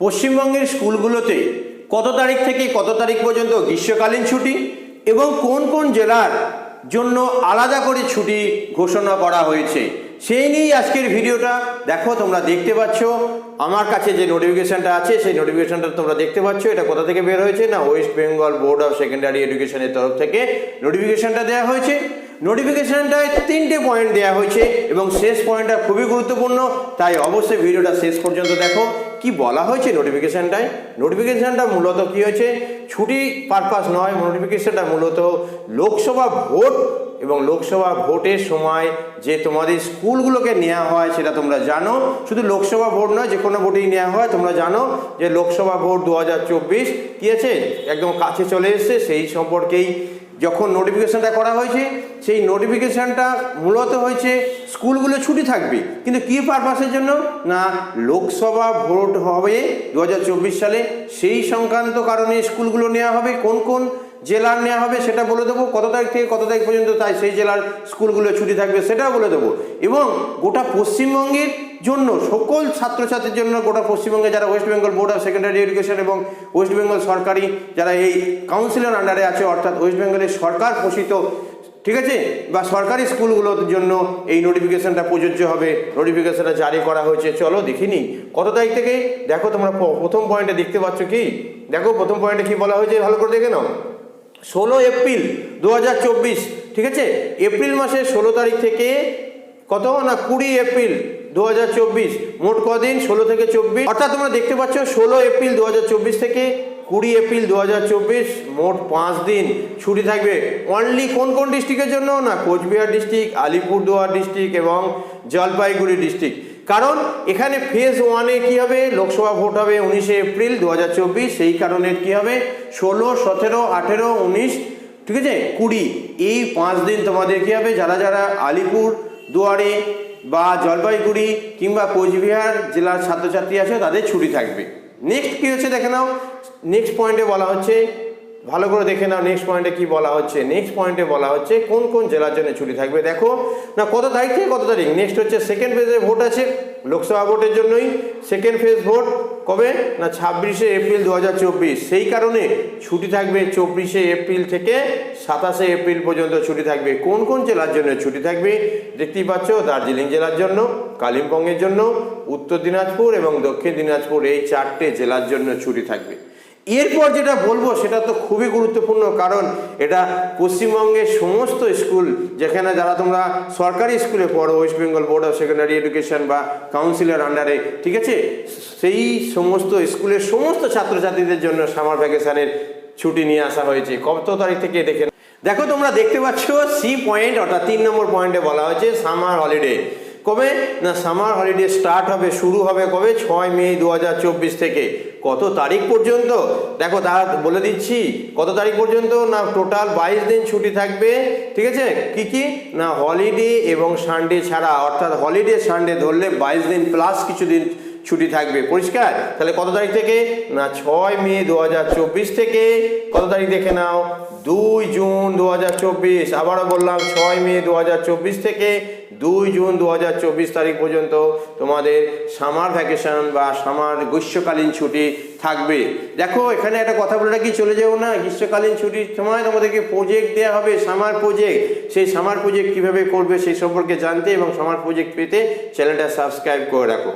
পশ্চিমবঙ্গের স্কুলগুলোতে কত তারিখ থেকে কত তারিখ পর্যন্ত গ্রীষ্মকালীন ছুটি এবং কোন কোন জেলার জন্য আলাদা করে ছুটি ঘোষণা করা হয়েছে? সেই নিয়েই আজকের ভিডিওটা। দেখো, তোমরা দেখতে পাচ্ছ, আমার কাছে যে নোটিফিকেশানটা আছে, সেই নোটিফিকেশনটা তোমরা দেখতে পাচ্ছ। এটা কোথা থেকে বের হয়েছে? না West Bengal board of secondary এডুকেশনের তরফ থেকে নোটিফিকেশানটা দেওয়া হয়েছে। নোটিফিকেশানটায় তিনটে পয়েন্ট দেওয়া হয়েছে এবং শেষ পয়েন্টটা খুবই গুরুত্বপূর্ণ। তাই অবশ্যই ভিডিওটা শেষ পর্যন্ত দেখো। কি বলা হয়েছে নোটিফিকেশনটায় নোটিফিকেশনটা মূলত কি হয়েছে? ছুটি পারপাস নয় নোটিফিকেশানটা মূলত লোকসভা ভোট এবং লোকসভা ভোটের সময় যে তোমাদের স্কুলগুলোকে নেওয়া হয় সেটা তোমরা জানো। শুধু লোকসভা ভোট নয়, যে কোনো ভোটেই নেওয়া হয়, তোমরা জানো যে লোকসভা ভোট দু হাজার চব্বিশ কী আছে? একদম কাছে চলে এসছে, সেই সম্পর্কেই যখন নোটিফিকেশানটা করা হয়েছে, সেই নোটিফিকেশানটা মূলত হয়েছে স্কুলগুলো ছুটি থাকবে। কিন্তু কী পারপাসের জন্য? না, লোকসভা ভোট হবে দু হাজার চব্বিশ সালে। সেই সংক্রান্ত কারণে স্কুলগুলো নেওয়া হবে। কোন কোন জেলার নেওয়া হবে, সেটা বলে দেবো। কত তারিখ থেকে কত তারিখ পর্যন্ত তাই সেই জেলার স্কুলগুলো ছুটি থাকবে সেটাও বলে দেবো। এবং গোটা পশ্চিমবঙ্গের জন্য, সকল ছাত্রছাত্রীর জন্য গোটা পশ্চিমবঙ্গে যারা West Bengal board of secondary education এবং ওয়েস্ট বেঙ্গল সরকারি যারা এই কাউন্সিলের আন্ডারে আছে, অর্থাৎ ওয়েস্ট বেঙ্গলের সরকার পোষিত, ঠিক আছে? বা সরকারি স্কুলগুলোর জন্য এই নোটিফিকেশনটা প্রযোজ্য হবে নোটিফিকেশনটা জারি করা হয়েছে। চলো দেখিনি কত তারিখ থেকে? দেখো তোমরা প্রথম পয়েন্টে দেখতে পাচ্ছ কি? দেখো প্রথম পয়েন্টে কি বলা হয়েছে? ভালো করে দেখে নাও। ষোলো এপ্রিল দু হাজার চব্বিশ, ঠিক আছে? এপ্রিল মাসের ষোলো তারিখ থেকে কত? না, কুড়ি এপ্রিল দু হাজার চব্বিশ, মোট কদিন? ষোলো থেকে চব্বিশ। অর্থাৎ তোমরা দেখতে পাচ্ছ, ষোলো এপ্রিল দু হাজার চব্বিশ থেকে কুড়ি এপ্রিল দু হাজার চব্বিশ, মোট পাঁচ দিন। ছুটি থাকবে অনলি কোন কোন ডিস্ট্রিক্টের জন্য? না, কোচবিহার ডিস্ট্রিক্ট আলিপুরদুয়ার ডিস্ট্রিক্ট এবং জলপাইগুড়ি ডিস্ট্রিক্ট কারণ এখানে ফেজ ওয়ানে কি হবে? লোকসভা ভোট হবে উনিশে এপ্রিল দু হাজার চব্বিশ, সেই কারণে কি হবে? ষোলো, সতেরো, আঠেরো, উনিশ, ঠিক আছে? কুড়ি, এই পাঁচ দিন তোমাদের কি হবে? যারা যারা আলিপুর, দুয়ারে বা জলপাইগুড়ি কিংবা কোচবিহার জেলার ছাত্রছাত্রী আছে, তাদের ছুটি থাকবে। নেক্সট কি হচ্ছে? দেখে নাও। নেক্সট পয়েন্টে বলা হচ্ছে ভালো করে দেখে নাও নেক্সট পয়েন্টে কি বলা হচ্ছে। নেক্সট পয়েন্টে বলা হচ্ছে কোন কোন জেলার জন্য ছুটি থাকবে। দেখো, না কত তারিখ থেকে কত তারিখ? নেক্সট হচ্ছে সেকেন্ড ফেজে ভোট আছে, লোকসভা ভোটের জন্যই। সেকেন্ড ফেজ ভোট কবে? না ছাব্বিশে এপ্রিল দু হাজার চব্বিশ। সেই কারণে ছুটি থাকবে চব্বিশে এপ্রিল থেকে সাতাশে এপ্রিল পর্যন্ত ছুটি থাকবে। কোন কোন জেলার জন্য ছুটি থাকবে? দেখতেই পাচ্ছ, দার্জিলিং জেলার জন্য, কালিম্পংয়ের জন্য, উত্তর দিনাজপুর এবং দক্ষিণ দিনাজপুর এই চারটে জেলার জন্য ছুটি থাকবে। এরপর যেটা বলব, সেটা তো খুবই গুরুত্বপূর্ণ, কারণ এটা পশ্চিমবঙ্গের সমস্ত স্কুল, যেখানে যারা তোমরা সরকারি স্কুলে পড়ো West Bengal board of secondary education বা কাউন্সিলের আন্ডারে ঠিক আছে? সেই সমস্ত স্কুলের সমস্ত ছাত্রছাত্রীদের জন্য সামার ভ্যাকেশনের ছুটি নিয়ে আসা হয়েছে। কত তারিখ থেকে দেখে দেখো, তোমরা দেখতে পাচ্ছ সি পয়েন্ট অর্থাৎ তিন নম্বর পয়েন্টে বলা হয়েছে সামার হলিডে কবে? না সামার হলিডে স্টার্ট হবে, শুরু হবে কবে? ছয় মে দু হাজার চব্বিশ থেকে। কত তারিখ পর্যন্ত? দেখো তা বলে দিচ্ছি, কত তারিখ পর্যন্ত? না টোটাল বাইশ দিন ছুটি থাকবে, ঠিক আছে? কি কি? না হলিডে এবং সানডে ছাড়া, অর্থাৎ হলিডে সানডে ধরলে বাইশ দিন প্লাস কিছু দিন ছুটি থাকবে। পরিষ্কার? তাহলে কত তারিখ থেকে? না ছয় মে দু হাজার চব্বিশ থেকে। কত তারিখ দেখে নাও? দুই জুন দু হাজার চব্বিশ, আবারও বললাম ছয় মে দু হাজার চব্বিশ থেকে দুই জুন দু হাজার চব্বিশ তারিখ পর্যন্ত তোমাদের সামার ভ্যাকেশন বা সামার গ্রীষ্মকালীন ছুটি থাকবে। দেখো, এখানে একটা কথা বলে রাখি, চলে যাব না। গ্রীষ্মকালীন ছুটির সময় তোমাদেরকে প্রজেক্ট দেওয়া হবে, সামার প্রজেক্ট সেই সামার প্রজেক্ট কীভাবে করবে সেই সম্পর্কে জানতে এবং সামার প্রজেক্ট পেতে চ্যানেলটা সাবস্ক্রাইব করে রাখো।